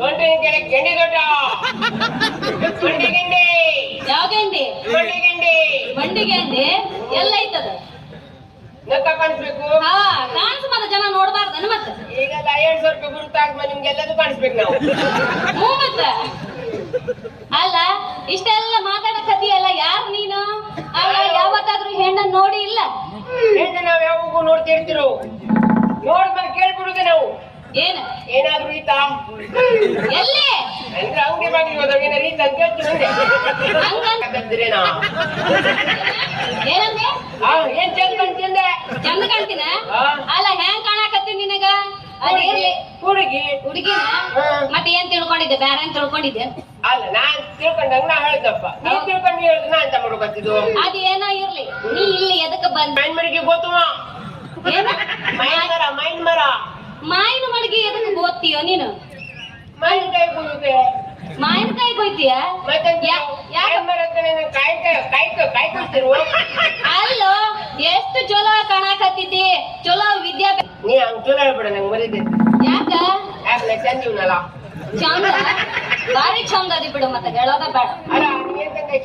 ಕೆಳಗೆ ಗೆಂಡಿ ದೊಡ್ಡ. ಬಂಡಿ ಗಿಂಡಿ ಯಾವ್ದೇಂಡಿ ಬಂಡಿ ಗಿಂಡಿ ಬಂಡಿಗೆ ಅಂಡಿ ಎಲ್ಲ ಐತದ ನಕ್ಕ ಕಾಣಿಸ್ಬೇಕು? ಹಾ ಕಾಣಿಸ್ ಮತ್ತ ಜನ ನೋಡ್ಬಾರ್ದನ ಮತ್ತ. ಈಗ ಐವತ್ತು ಸಾವಿರ ರೂಪಾಯಿ ಗುರುತಾಗ್ಮ ನಿಮ್ಗೆಲ್ಲದೂ ಕಾಣಿಸ್ಬೇಕು ನಾವು. ಹ್ಞೂ ಮತ್ತ. ಅಲ್ಲ ಇಷ್ಟೆಲ್ಲ ಮಾತಾಡಕತ್ತೀಯಲ್ಲ ಯಾರು ನೀನು? ಅಲ್ಲ ಯಾವತ್ತಾದ್ರೂ ಹೆಣ್ಣನ್ನು ನೋಡಿ ಇಲ್ಲ? ಹೆಣ್ಣು ನಾವು ಯಾವಾಗೂ ನೋಡ್ತಿರ್ತಿರು ನೋಡ್ಮೇಲೆ ಕೇಳ್ಬಿಡುದು ನಾವು. ಏನ? ಏನಾದ್ರೂ ಈತ? ಎಲ್ಲಿ? ಅಂದ್ರೆ ಅಂಗಡಿ ಬಾಗಿಲು ಹೋದಾಗ ಏನಾರು ಈತ ಅಂತ ಕೇಳ್ತೀನಿ ಹಂಗಂತ ಏನಂದೆ? ಆ ಏನ್ ಚಂದ ಕಾಣ್ತಿಂದೆ ಚಂದ ಕಾಣ್ತೀನ? ಅಲ್ಲ ಹೆಂಗ್ ಕಾಣಕತ್ತಿ ನಿನಗ? ಅದೇ ಹುಡುಗಿ. ಹುಡುಗಿನ. ಮತ್ತೆ ಏನ್ ತಿಳ್ಕೊಂಡಿದ್ದೆ? ಏನ್ ತಿಳ್ಕೊಂಡಿದ್ದೆ. ಅಲ್ಲ ನಾನ್ ತಿಳ್ಕೊಂಡಂಗ ನಾ ಹೇಳ್ದಪ್ಪ. ನೀ ತಿಳ್ಕೊಂಡು ಹೇಳಿದ್ ನಾ ಅಂತ ಮಾಡ್ಬೇಕಿದ್ದು ಅದ್ ಏನೋ ಇರ್ಲಿ. ನೀ ಇಲ್ಲಿ ಎದಕ್ಕೆ ಬಂದ ಮೈನ್ ಮಡಿಗೆ ಗೊತ್ತುವ ಏನ? ಮೈನ್ ಮರ ಮೈನ್ ಮರ. ಮಾಯಿನ ಮಡಗಿ ಎದಕ್ಕೆ ಓದ್ತೀಯೋ ನೀನು? ಮೈನ್ ಕೈ ಬುಡುತ್ತೆ ಮಾವಿನಕಾಯಿ ಕೊಯ್ತೀಯ ಅಲ್ಲೋ ಎಷ್ಟು ಚಲೋ ಕಾಣಕತ್ತಿದ್ದಿ? ಚಲೋ ವಿದ್ಯಾಭ್ಯಾಸ ನೀ ಹಂಗ್ ಚಲೋ ಹೇಳ್ಬೇಡ ನಂಗೆ ಮರಿದೆ ಯಾಕ? ಯಾಕಲೆ ಚಂದಿವ್ನಲ್ಲ ಚಂದ ಬಾರಿ ಚಂದ? ಅದಿ ಬಿಡು ಮತ್ತೆ ಹೇಳೋದ ಬೇಡ.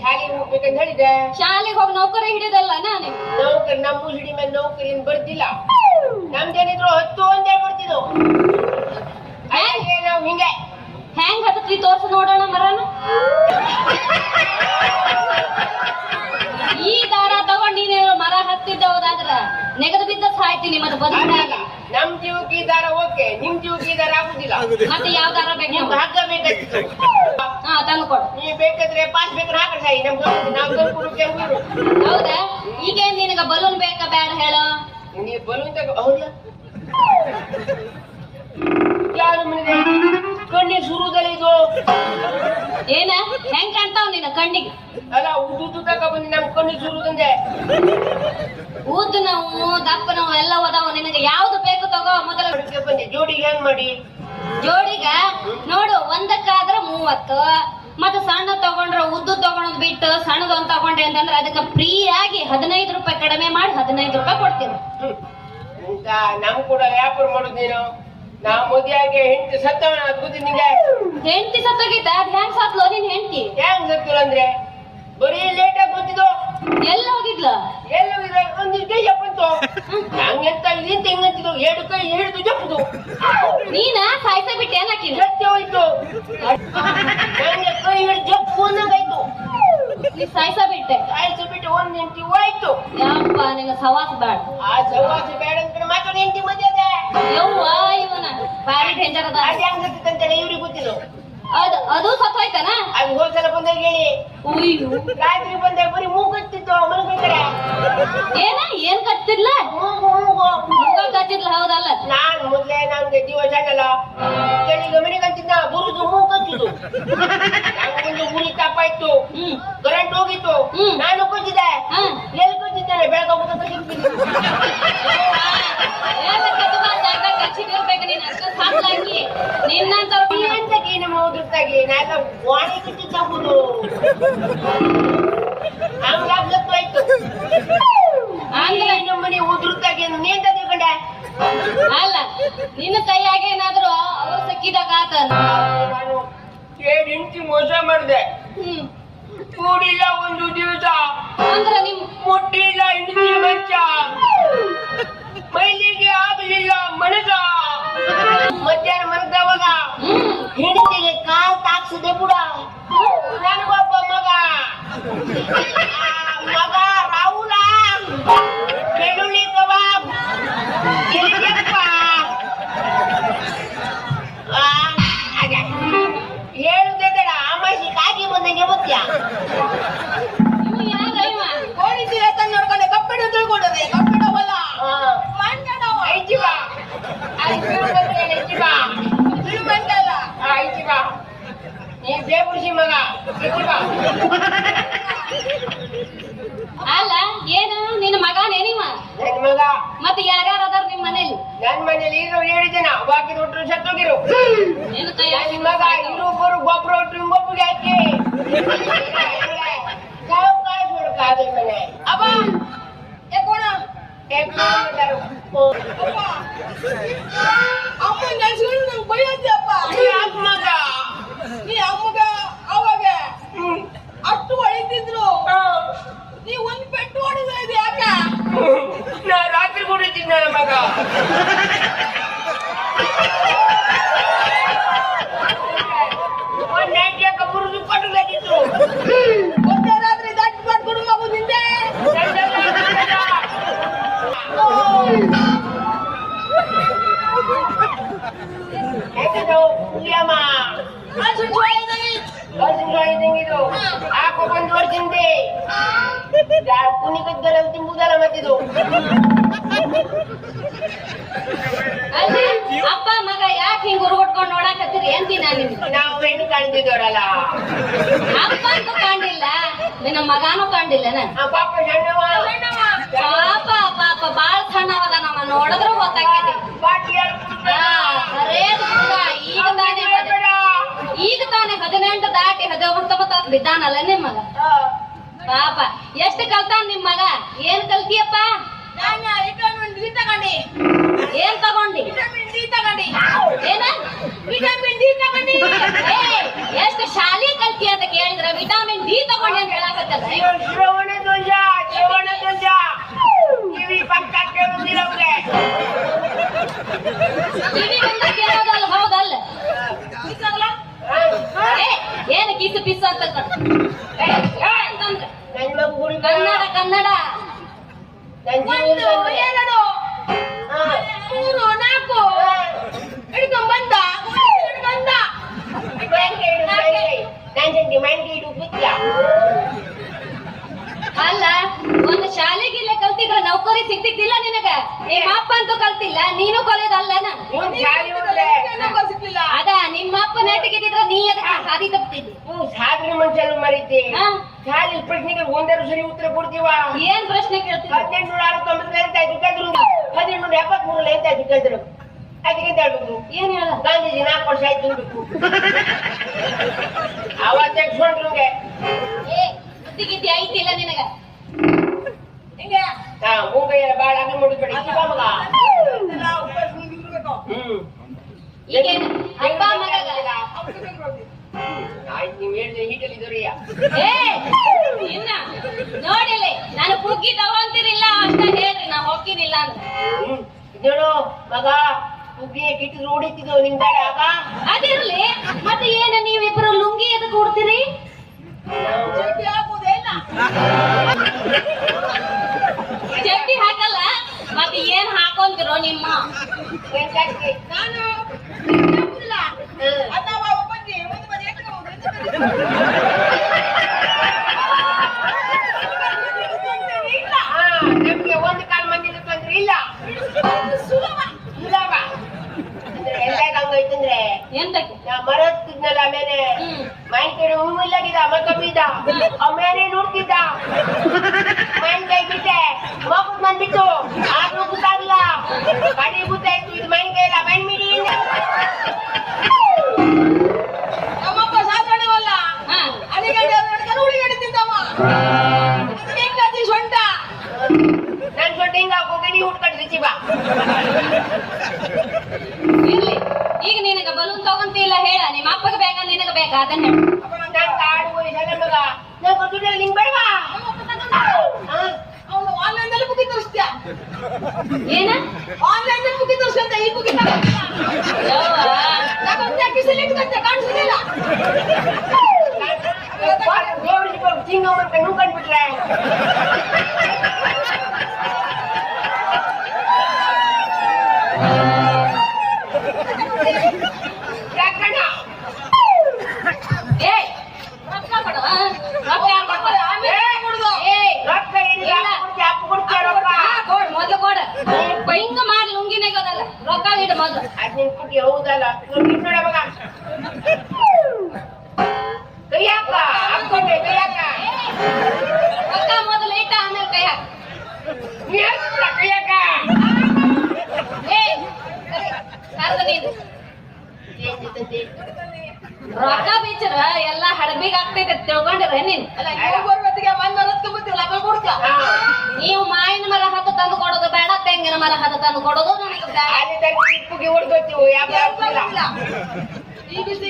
ಶಾಲೆಗೆ ಹೋಗ್ಬೇಕಂತ ಹೇಳಿದೆ ಶಾಲೆಗೆ ಹೋಗಿ ನೌಕರಿ ಹಿಡಿದಲ್ಲ ನಾನು? ನೌಕರಿ ನಮ್ಮ ಹಿಡಿ ಮೇಲೆ ನೌಕರಿ ಬರ್ತಿಲ್ಲ ನಮ್ದೇನಿದ್ರು ಹತ್ತು ಅಂತ ಹೇಳ್ಬಿಡ್ತಿದ್ವು ನಾವು ಹಿಂಗೆ. ಹೆಂಗ್ ಹತ್ತಿ ತೋರ್ಸ ನೋಡೋಣ ಮರನ? ಈ ದಾರ ತಗೊಂಡ್ ನೀನು ಮರ ಹತ್ತಿದ್ದೆ ಹೋದಾದ್ರ. ನೆಗದು ಬಿದ್ದ ಸಾಯ್ತೀನಿ ಮತ್ತೆ ಬದುಕಿದಾಗ ನಮ್ ಜೀವಕ್ಕೆ ಈ ದಾರ ಓಕೆ ನಿಮ್ ಜೀವಕ್ಕೆ ಈ ದಾರ ಆಗುದಿಲ್ಲ. ಮತ್ತೆ ಯಾವ ದಾರ ಬೇಕು ನಿಮ್ಗೆ ನಮ್ಗೆ? ಹಗ್ಗ ಬೇಕಾಗಿತ್ತು. ಹಾ ತಂದು ಕೊಡು. ನೀ ಬೇಕಾದ್ರೆ ಪಾಸ್ ಬೇಕಾದ್ರೆ ಹಾಕ ಸಾಯಿ ನಮ್ ಗೊತ್ತಿದೆ, ನಾವು ಗಂಗೂರು ಹೌದಾ? ಈಗೇನ್ ನಿನಗ ಬಲೂನ್ ಬೇಕಾ ಬೇಡ ಹೇಳು. ನೀ ಬಲೂನ್ ತಗೋ ಹೌದಾ ಯಾರು ಮನೆಗೆ? ಕಣ್ಣಿಗೆ ಸುರುದಲ್ಲ ಇದು. ಏನ? ಹೆಂಗ್ ಕಾಣ್ತಾವ್ ನಿನ್ನ ಕಣ್ಣಿಗೆ? ಅಲ್ಲ ಉದ್ದು ತಕ ಬಂದು ನಮ್ ಕಣ್ಣಿ ಸುರುದಂದೆ. ಉದ್ದ ನಾವು ದಪ್ಪ ನಾವು ಎಲ್ಲ ಓದಾವ ನಿನಗೆ ಯಾವ್ದು ಬೇಕು ತಗೋ ಮೊದಲ ಬಂದೆ ಜೋಡಿಗೆ ಹೆಂಗ್ ಮಾಡಿ? ಜೋಡಿಗ? ನೋಡು ಒಂದಕ್ಕಾದ್ರ ಮೂವತ್ತು. ಮತ್ತೆ ಸಣ್ಣ ತಗೊಂಡ್ರ ಉದ್ದು ತಗೊಳೋದ್ ಬಿಟ್ಟು ಸಣ್ಣದು ಅಂತ ತಗೊಂಡ್ರೆ ಅಂತಂದ್ರೆ ಅದಕ್ಕೆ ಫ್ರೀ ಆಗಿ ಹದಿನೈದು ರೂಪಾಯಿ ಕಡಿಮೆ ಮಾಡಿ ಹದಿನೈದು ರೂಪಾಯಿ ಕೊಡ್ತೀವಿ. ನಾವು ನಮ್ ಕೂಡ ವ್ಯಾಪಾರ ಮಾಡುದು ನೀನು. ನಾ ಮದುವೆಯಾಗಿ ಹೆಂಡತಿ ಸತ್ತವನ ನಿಂಗೆ? ಹೆಂಡತಿ ಸತ್ತೋಗಿತ್ತ ಅದ್ ಹೆಂಗ್ ಸತ್ಲೋ ನಿನ್ ಹೆಂಡತಿ? ಹೆಂಗ್ ಸತ್ತಿಲ್ಲ ಅಂದ್ರೆ? ಬರೀ ಲೇಟ್ ಆಗಿ ಗೊತ್ತಿದ್ದು ಎಲ್ಲಿ ಹೋಗಿದ್ಲ? ಎಲ್ಲ ಒಂದಿಷ್ಟು ಜಪ್ಪಂತು ಹಂಗೆಂತ ಇದಿಂತ ಹೆಂಗಂತಿದ್ದು ಎರಡು ಕೈ ಹಿಡಿದು ಜಪ್ಪದು ನೀನ? ಸಾಯ್ಸ ಬಿಟ್ಟೆ ಸತ್ಯ ಹೋಯ್ತು. ಹಂಗೆ ಕೈ ಹಿಡಿದು ಜಪ್ಪು ಅನ್ನಂಗಾಯ್ತು ನೀ ಸಾಯ್ಸ ಬಿಟ್ಟೆ ಆಯ್ತು ಬಿಟ್ಟು ಒಂದ್ ಎಂಟಿ ಹೋಯ್ತು. ಯಪ್ಪ ನಿಂಗ ಸವಾಸ ಬೇಡ. ಆ ಸವಾಸ ಬೇಡ ಅಂತ ಮಾತಾಡಿ ಮದ್ವೆ ಅದೇ ಯವ್ವ ಇವನ? ಭಾರಿ ಡೇಂಜರ್ ಅದ. ಅದು ಹೆಂಗ್ ಸತ್ತಿತ್ತಂತೇಳಿ ಇವ್ರಿಗೆ ಗೊತ್ತಿಲ್ಲ. ಅದು ಅದು ಸತ್ತೋಯ್ತನ? ಅದು ಹೋದ್ಸಲ ಬಂದಾಗ ಹೇಳಿ. ಉಯ್ಯು ರಾತ್ರಿ ಬಂದಾಗ ಬರೀ ಮೂಗತ್ತಿತ್ತು ಮಲಗ್ಬೇಕಾರೆ ಏನ ಏನ್ ಕತ್ತಿದ್ಲ ಮೂಗು ಮೂಗು ಮುಖ ಕಚ್ಚಿದ್ಲ ಹೌದಲ್ಲ? ನಾನ್ ಮೊದ್ಲೇ ನಾನು ಜೀವ ಸಣ್ಣಲ್ಲ ಚಳಿಗೆ ಮನೆಗಂತಿದ್ದ ಬರುದು ಮೂಗು ಕಚ್ಚಿದ್ದು. ನಂಗೊಂದು ಕರೆಂಟ್ ಹೋಗಿತ್ತು. ನಾನು ಕೊಚ್ಚಿದ್ದೆ. ಹಾ. ಎಲ್ಲಿ ಕೊಚ್ಚಿದ್ದೇನೆ ಬೆಳಗ್ಗೆ ನಮ್ಮ ಉದುರ್ತಾಗಿ ನಾಗ ವಾಣಿ ಕಿಟ್ಟಿದ್ದಾಗುದು ಹಂಗಾಗ್ಲತ್ತಾಯ್ತು ಅಂದ್ರೆ ಆಂಗ್ಲ ನಮ್ಮನೆ ಉದುರ್ತಾಗಿ ನೀಂತ ತಿಳ್ಕೊಂಡೆ ಅಲ್ಲ ನಿನ್ನ ಕೈಯಾಗ ಏನಾದ್ರು ಅವ್ರು ಸಿಕ್ಕಿದಾಗ ಆತ ನಾನು ಏಳು ಇಂಚು ಮೋಸ ಮಾಡಿದೆ. ಕೂಡಿಲ್ಲ ಒಂದು ದಿವಸ. ಅಂದ್ರೆ ನಿಮ್ ಮುಟ್ಟಿಲ್ಲ ಇಂಚಿ ಮಂಚ ಮೈಲಿಗೆ ಆಗಲಿಲ್ಲ मध्यान मर्दा बघा. हिंड दिले काल ताक सुदे बुडा बाप्पा बघा. ಅಲ್ಲ ಏನು ನಿನ್ನ ಮಗನೇ ನೀವ ಮಗ ಮತ್ತೆ ಯಾರ್ಯಾರ ಅದಾರ ನಿಮ್ ಮನೇಲಿ ನನ್ ಮನೇಲಿ ಈಗ ಏಳು ಜನ ಬಾಕಿ ಒಟ್ಟರು ಸತ್ತೋಗಿರು ನಿನ್ನ ಕೈ ನನ್ ಮಗ ಇನ್ನೊಬ್ಬರು ಗೊಬ್ಬರ ಒಟ್ಟು ಇಂಗೊಬ್ಬರಿಗೆ ಹಾಕಿ ಅಪ್ಪ ಅಪ್ಪ ಮನೆ ಅಪ್ಪ ಏ ಕೋಣ ಅಪ್ಪ ಅಪ್ಪ ಅಪ್ಪ ಅಪ್ಪ ನಂಗೆ ಬೈಯತ್ತೆ ಅಪ್ಪ ಯಾಕ್ ಮಗ ನೀ ಅಮ್ಮಗ ಅವಾಗ ಅಷ್ಟು ಹೊಡಿತಿದ್ರು ನೀ ಒಂದ್ ಪೆಟ್ಟು ಹೊಡಿದ್ರೆ ಇದು ಯಾಕ ನಾ ರಾತ್ರಿ ಕುಡಿತೀನಿ ನನ್ನ ಮಗ ಒಂದ್ ನೈಟ್ ಯಾಕ ಮುರಿದು ಕೊಟ್ಟು ಬೇಕಿತ್ತು ಒಂದೇ ರಾತ್ರಿ ದಟ್ ಮಾಡ್ಕೊಂಡು ಮಗು ನಿಂದೆ ಇದು ಹಾಕೋ ಒಂದು ವರ್ಷದಿಂದೆ ಕುಣಿಕದ್ದರ ತಿಂಬುದಲ್ಲ ಮತ್ತಿದು ಅಪ್ಪ ಮಗ ಯಾಕೆ ಹಿಂಗ್ ಉರುಗೊಟ್ಕೊಂಡ್ ನೋಡಾಕತ್ತೀರಿ ಅಂತೀನಿ ನಿಮ್ಗೆ ನಾವು ಹೆಣ್ಣು ಕಾಣ್ತಿದ್ದವರಲ್ಲ ಅಪ್ಪ ಅಂತೂ ಕಂಡಿಲ್ಲ ನಿನ್ನ ಮಗಾನು ಕಂಡಿಲ್ಲನ ಆ ಪಾಪ ಸಣ್ಣವ ಪಾಪ ಪಾಪ ಬಾಳ ಸಣ್ಣವದ ನಮ್ಮ ನೋಡಿದ್ರು ಬಾಟಿ ಹಾ, ಬರೇದ್ ಹುಡ್ಗ, ಈಗ ತಾನೇ ಹದಿ- ಈಗ ತಾನೇ ಹದಿನೆಂಟು ದಾಟಿ ಹದಿನೊಂಬತ್ತು ಬಿದ್ದಾನಲ್ಲ ನಿಮ್ ಮಗ? ಪಾಪ. ಎಷ್ಟು ಕಲ್ತಾನ ನಿಮ್ ಮಗ? ಏನ್ ಕಲ್ತಿಯಪ್ಪ? ನಾನು ವಿಟಮಿನ್ ಡಿ ತಗೊಂಡಿ. ಏನ್ ತಗೊಂಡಿ? ವಿಟಮಿನ್ ಡಿ ತಗೊಂಡಿ. ಏನ? ವಿಟಮಿನ್ ಡಿ ತಗೊಂಡಿ. ಏ, ಎಷ್ಟು ಶಾಲಿ ಕಲ್ತಿ ಅಂತ ಕೇಳಿದ್ರ ವಿಟಮಿನ್ ಡಿ ತಗೊಂಡಿ ಅಂತ ಹೇಳಕತ್ತಲ್ಲ ಶ್ರವಣ ಧ್ವಜ ಶ್ರವಣ ಧ್ವಜ. ಕಿವಿ ಪಕ್ಕ ಕೇಳುದಿರವ್ರೆ ಕಿವಿ ಮುಂದೆ ಕೇಳೋದಲ್ಲ ಹೌದಲ್ಲ ಇದ್ದಾಗಲ್ಲ ಏ ಹುಡುಗ. ಕನ್ನಡ ಕನ್ನಡ ನನ್ ಒಂದು ಜೀವನದಲ್ಲಿ ಎರಡು ಹಾ. ಮೂರು ನಾಲ್ಕು ಹಿಡ್ಕೊಂಡ್ ಬಂದ ಹಿಡ್ಕೊಂಡ್ ಬಂದ ಬ್ಯಾಂಕ್ ಇಡು, ಬ್ಯಾಂಕ್ ಇಡು. ನನ್ ಜೊತೆ ಮನೆಗೆ ಇಡು ಬಿತ್ಲ. ಅಲ್ಲ ಒಂದು ಶಾಲೆಗಿಲ್ಲ ಕಲ್ತಿದ್ರ ನೌಕರಿ ಸಿಗ್ತಿದ್ದಿಲ್ಲ ನಿನಗ ನಿಮ್ಮ ಅಪ್ಪ ಅಂತೂ ಕಲ್ತಿಲ್ಲ ನೀನು ಕಲಿಯೋದಲ್ಲನ ನೀನ್ ಶಾಲೆ ಹೋಗ್ಲೆ. ನನಗೂ ಸಿಕ್ಲಿಲ್ಲ ಅದ ನಿಮ್ಮ ಅಪ್ಪ ನೆಟ್ಟಿಗಿದ್ರ ನೀ ಅದಕ್ಕೆ ಹಾದಿ ತಪ್ಪಿದ್ದಿ ಸಾಧನೆ ಮನುಷ್ಯನು ಮರೀತಿ? ಶಾಲೆ ಪ್ರಶ್ನೆಗೆ ಒಂದೆರಡು ಸರಿ ಉತ್ತರ ಕೊಡ್ತೀವ? ಏನ್ ಪ್ರಶ್ನೆ ಹದಿನೆಂಟು ಅರವತ್ತೊಂಬತ್ತು ಅಂತ ಆಯ್ತು ಕಲ್ತ್ರು ಹದಿನೆಂಟುನೂರ ಎಪ್ಪತ್ಮೂರು ಅಂತ ಆಯ್ತು ಕಲ್ತರು ಅದಕ್ಕೆ ಹೇಳ್ಬೇಕು? ಏನ್ ಹೇಳ? ಗಾಂಧೀಜಿ ನಾಲ್ಕು ವರ್ಷ ಆಯ್ತು ದುಡ್ಡು ಅವಾಗ ಬುದ್ಧಿಗಿದ್ದಿ ಐತಿಲ್ಲ ನಿನಗ. ಹಿಂಗೆ? ಹಾ ಬಾಳ ಅಗ್ನಿ ಮಗ. ಹ್ಮ್. ಅಪ್ಪ ಮಗಗ? ಹೇಳಿದ್ರೆ ಹೀಟಲ್ಲಿ ದೊರೆಯ ಏ ಇನ್ನ ನೋಡಿಲ್ಲ ನಾನು ಕುಗ್ಗಿ ತಗೊಂತಿರಿಲ್ಲ ಅಷ್ಟ ಹೇಳ್ರಿ ನಾ ಹೋಗ್ತೀನಿಲ್ಲ ಇದೇಳು ಮಗ ಉಗ್ಗಿಯ ಕಿಟ್ಟಿದ್ರು ಹೊಡಿತಿದ್ದು ನಿಮ್ ಅದಿರ್ಲಿ ಮತ್ತೆ ಏನ ನೀವಿಬ್ರು ಲುಂಗಿ ಎದ್ ಕೊಡ್ತೀರಿ ಚಡ್ಡಿ ಹಾಕುವುದೇ ಇಲ್ಲ. ಚಡ್ಡಿ ಹಾಕಲ್ಲ ಮತ್ತೆ ಏನ್ ಹಾಕೊಂತಿರೋ ನಿಮ್ಮ ಏನ್ ಜಾಸ್ತಿ? ನಾನು ಚಡ್ಡಿ ಹಾಕುದಿಲ್ಲ. ಹ್ಮ್. ಅಣ್ಣ ಮಾವ ಬಂದು ಒಂದು ಬದಿ ಎತ್ಕೊಂಡು ಹೋದ್ರು, ಒಂದು ಬದಿ ಇಲ್ಲ. ಹಾ, ನಮ್ಗೆ ಒಂದು ಕಾಲ್ ಮಂದಿ ಬಂದ್ರೆ ಇಲ್ಲ ಅದು ಸುಲಭ. ಸುಲಭ ಅಂದ್ರೆ ಎಲ್ಲ ಹಂಗೈತಂದ್ರೆ ಎಂತಕ್ಕೆ ನಾ ಮರ ಹತ್ತಿದ್ನಲ್ಲ ಆಮೇಲೆ ಹ್ಮ್. ಮೈನ್ ಕಡೆ ಹೂ ಇಲ್ಲಾಗಿದ ಮಕ್ಕ ಬಿದ್ದ ಆಮೇಲೆ ನೋಡ್ತಿದ್ದ. ಮೈನ್ ಕೈ ಬಿಟ್ಟೆ ಮಗು ಬಂದಿತ್ತು ಆದ್ರೂ ಗೊತ್ತಾಗಿಲ್ಲ. ಕಡಿ ಗೊತ್ತಾಯ್ತು ಇದು ಮೈನ್ ಕೈ ಇಲ್ಲ ಮೈನ್ ಮಿಡಿ. ಇಲ್ಲ ನಮ್ಮಪ್ಪ ಸಾಧಾರಣವಲ್ಲ. ಹಾ. ಅಡಿಗಡ್ಡೆ ಹಿಡ್ಕೊಂಡು ಉಳಿಗಡ್ಡೆ ತಿಂದವ. ಅದಕ್ಕೆ ಹೆಂಗತಿ ಸೊಂಟ? ನನ್ ಸೊಟ್ಟು ಹಿಂಗ ಹೋಗಿ ಹುಟ್ಕೊಂಡು ರಿಚಿ ಬಾ ಇರ್ಲಿ ಈಗ ನಿನಗ ಬಲೂನ್ ತಗೊಂತಿಲ್ಲ ಹೇಳ, ನಿಮ್ಮ ಅಪ್ಪಗೆ ಬೇಕಾ, ನಿನಗ ಬೇಕಾ? ಅದನ್ನ. ಏನ? ಆನ್ಲೈನ್ನಲ್ಲಿ ಬುಕ್ಕಿ ತೋರಿಸ್ಕೊಂತ ಈ ಬುಕ್ಕಿ ಕಾಣಿಸ್ಲಿಲ್ಲ ದೇವ್ರಿಗೆ ಚಿಂಗ ಮತ್ತೆ ನುಂಗ್ಕೊಂಡ್ಬಿಟ್ರೆ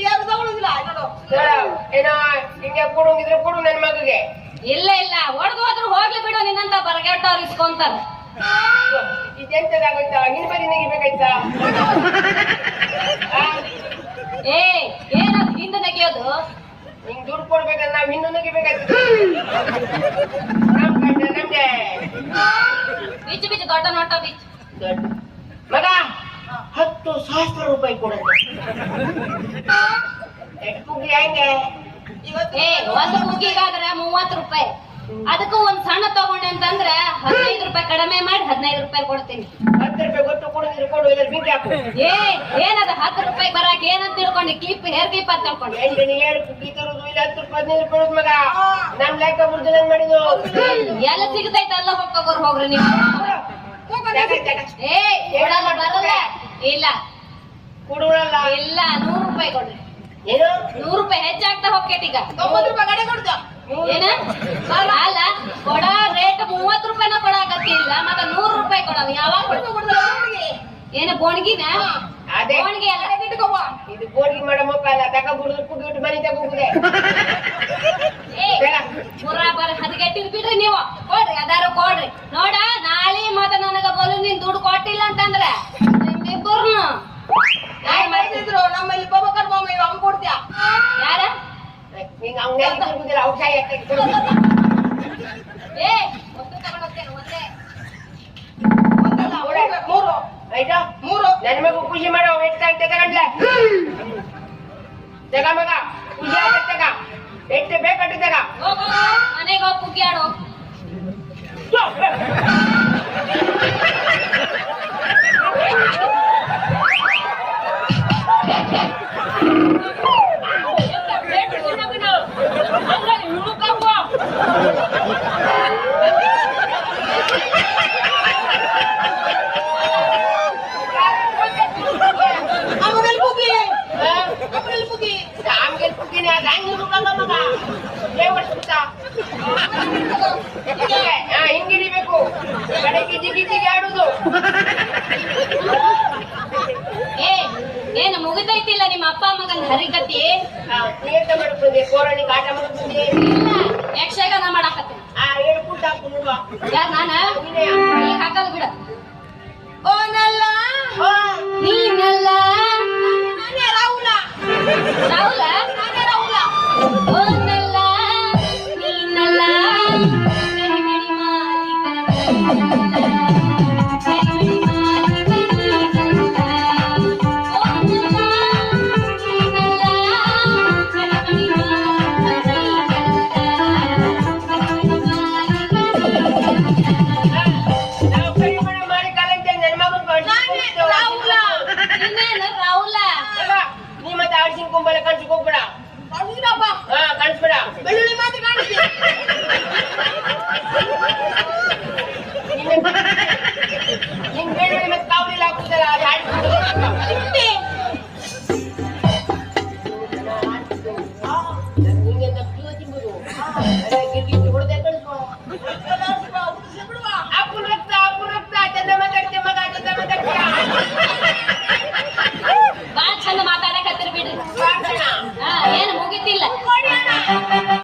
ಯಾರು ತಗೊಳುದಿಲ್ಲ ಏನೋ ಹಿಂಗೆ ಕೊಡೋಂಗಿದ್ರೆ ಕೊಡು ನನ್ನ ಮಗಗೆ. ಇಲ್ಲ ಇಲ್ಲ. ಹೊಡೆದು ಹೋದ್ರು ಹೋಗ್ಲಿ ಬಿಡು ನಿನ್ನಂತ ಬರಗೆಟ್ಟವ್ರು ಇಸ್ಕೊಂತಾರ. ಇದೆಂತದಾಗೋಯ್ತಾ ನಿನ್ ಬದಿ ನೆಗಿಬೇಕಾಯ್ತಾ? ಏ ಏನದು ಹಿಂದೆ ನೆಗೆಯೋದು? ನಿಂಗ್ ದುಡ್ಡು ಕೊಡ್ಬೇಕಂದ್ರೆ ನಾವ್ ಇನ್ನೂ ನೆಗಿಬೇಕಾಯ್ತು ನಮ್ ಗಂಡ ನಮ್ಗೆ? ಬಿಚ್ಚು ಬಿಚ್ಚು ದೊಡ್ಡ ನೋಟ ಬಿಚ್ಚು ದೊಡ್ಡ ಮಗ! ಹತ್ತು ಸಾವಿರ ರೂಪಾಯಿ ಕೊಡೋದು ಏ ಒಂದು ಕುಗ್ಗಿಗಾದ್ರೆ ಮೂವತ್ತು ರೂಪಾಯಿ. ಅದಕ್ಕೂ ಒಂದ್ ಸಣ್ಣ ತಗೊಂಡೆ ಅಂತಂದ್ರೆ ಹದಿನೈದು ರೂಪಾಯಿ ಕಡಿಮೆ ಮಾಡಿ ಹದಿನೈದು ರೂಪಾಯಿ ಕೊಡ್ತೀನಿ. ಹತ್ತು ರೂಪಾಯಿ ಕೊಡೋದಿದ್ರೆ ಕೊಡು ಹಾಕು. ಏ ಏನದ ಹತ್ತು ರೂಪಾಯಿ ಬರಾಕ ಏನಂತ ತಿಳ್ಕೊಂಡು ಕ್ಲಿಪ್ ಹೇರ್ ಕೀಪ್ ಅಂತ ತಿಳ್ಕೊಂಡು. ಎಂಟು ಏಳು ಕುಕ್ಕಿ ತರುದು ಇಲ್ಲ ಹತ್ತು ರೂಪಾಯಿ ಹದಿನೈದು ರೂಪಾಯಿ ಮಗ. ನಮ್ ಲೆಕ್ಕ ಬುರ್ದು ಮಾಡಿದ್ರು ಎಲ್ಲ ಸಿಗತೈತೆ ಎಲ್ಲ ಹೋಗೋರ್ ಹೋಗ್ರಿ ನೀವು. ಏ ಬರಲ್ಲ. ಇಲ್ಲ. ಕೊಡುವಲ್ಲ ಇಲ್ಲ ನೂರು ರೂಪಾಯಿ ಕೊಡ್ರಿ ಏನು? ನೂರು ರೂಪಾಯಿ ಹೆಚ್ಚಾಗ್ತಾ ಹೋಗ್ತೈತಿ ಈಗ. ತೊಂಬತ್ತು ರೂಪಾಯಿ ಕಡೆ ಕೊಡ್ತೀಯ? ಏನ? ಅಲ್ಲ ಕೊಡ ರೇಟ್ ಮೂವತ್ತು ರೂಪಾಯಿನ ಕೊಡಾಕತ್ತಿಲ್ಲ ಮತ್ತ ನೂರು ರೂಪಾಯಿ ಕೊಡವ ಯಾವಾಗ? ಏನ ಬೋಣ್ಗಿನ? ಅದೇ. ಬೋಣ್ಗಿ ಎಲ್ಲ ಇಟ್ಕೊಬಾ. ಇದು ಬೋರ್ಗಿ ಮಾಡೋ ಅಲ್ಲ. ತಕ ಬಿಡುದು ಕುಡಿಬಿಟ್ಟು ಬಿಟ್ಟು ಮನೆ ತಗೋಗುದೆ ಏ ಪುರ ಬರ ಹದಗೆಟ್ಟಿದ್ ಬಿಡ್ರಿ ನೀವು. ಕೊಡ್ರಿ ಅದಾರು ಕೊಡ್ರಿ. ನೋಡ ನಾಳೆ ಮತ್ತ ನನಗ ಬಲು ನೀನ್ ದುಡ್ಡು ಕೊಟ್ಟಿಲ್ಲ ಅಂತಂದ್ರ. ಯಾರ್ ಮಾಡ್ತಿದ್ರು ಇದ್ರು ನಮ್ಮಲ್ಲಿ ಬಬಕರ್ ಮಾಮ ಇವ್ ಅವ್ನ್ ಕೊಡ್ತೀಯ ಯಾರ ನಿಂಗೆ ಅವ್ನೇ ತಿರುಗುದಿಲ್ಲ ಔಷಧ ಯಾಕೆ ಏ ಒಟ್ಟು ತಗೊಂಡ್ ಹೋಗ್ತೇನೆ ಒಂದೇ ಒಂದಲ್ಲ ಮೂರು, ಮೂರು ಆಯ್ತಾ ಮೂರು ನನ್ ಮಗು ಖುಷಿ ಮಾಡೋ ಎಷ್ಟು ಅಂತ ತಗೊಂಡ್ಲ ತಗ ಮಗ ಖುಷಿ ಆಗ ತಗ ಎಷ್ಟು ಬೇಕಟ್ಟು ತಗ ಹೋಗು ಮನೆಗೆ ಹೋಗಿ ಕುಗ್ಗ್ಯಾಡು ಆಮೇಲೆ ಕುಗ್ಗಿ ಆಮೇಲೆ ಕುಗ್ಗಿ ಆಮ್ಗೆ ಕುಕ್ಕಿನ ಹಂಗೆ ಮುಖಂಗ ಮಗ ಏ ಹೊಡ್ಸ್ಬಿಟ್ಟ ಹಾ ಹಿಂಗಿಡಿಬೇಕು ಕಡೆಗೆ ಜಿಗಿ ಜಿಗಿ ಆಡುದು ಏ ಏನು ಮುಗಿದೈತಿಲ್ಲ ನಿಮ್ಮ ಅಪ್ಪ ಅಮ್ಮಗನ್ ಹರಿಗತಿ. ಯಕ್ಷಗಾನ ಮಾಡಾಕತ್ತೀನಿ ಯಾರ್ ನಾನ? ಈಗ ಹಾಕಲ್ ಬಿಡ. ಓನಲ್ಲ? ನೀನಲ್ಲ? ನಾನೇ ರಾಹುಲ. ರಾಹುಲ? ರಾಹುಲ. ಓನಲ್ಲ